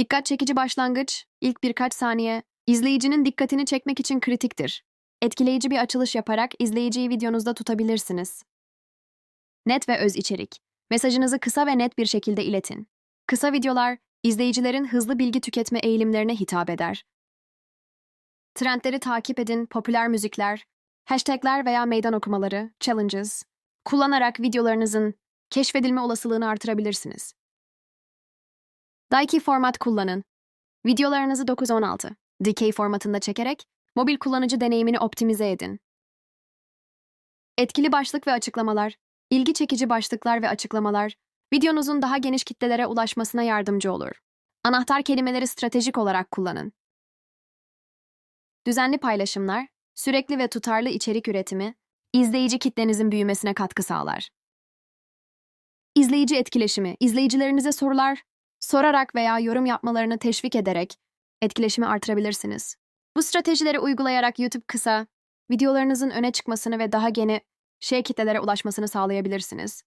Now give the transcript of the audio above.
Dikkat çekici başlangıç, ilk birkaç saniye, izleyicinin dikkatini çekmek için kritiktir. Etkileyici bir açılış yaparak izleyiciyi videonuzda tutabilirsiniz. Net ve öz içerik. Mesajınızı kısa ve net bir şekilde iletin. Kısa videolar, izleyicilerin hızlı bilgi tüketme eğilimlerine hitap eder. Trendleri takip edin, popüler müzikler, hashtagler veya meydan okumaları, challenges kullanarak videolarınızın keşfedilme olasılığını artırabilirsiniz. Daiki format kullanın. Videolarınızı 916 DK formatında çekerek mobil kullanıcı deneyimini optimize edin. Etkili başlık ve açıklamalar, ilgi çekici başlıklar ve açıklamalar, videonuzun daha geniş kitlelere ulaşmasına yardımcı olur. Anahtar kelimeleri stratejik olarak kullanın. Düzenli paylaşımlar, sürekli ve tutarlı içerik üretimi, izleyici kitlenizin büyümesine katkı sağlar. İzleyici etkileşimi, izleyicilerinize sorular sorarak veya yorum yapmalarını teşvik ederek etkileşimi artırabilirsiniz. Bu stratejileri uygulayarak YouTube kısa videolarınızın öne çıkmasını ve daha geniş şey kitlelere ulaşmasını sağlayabilirsiniz.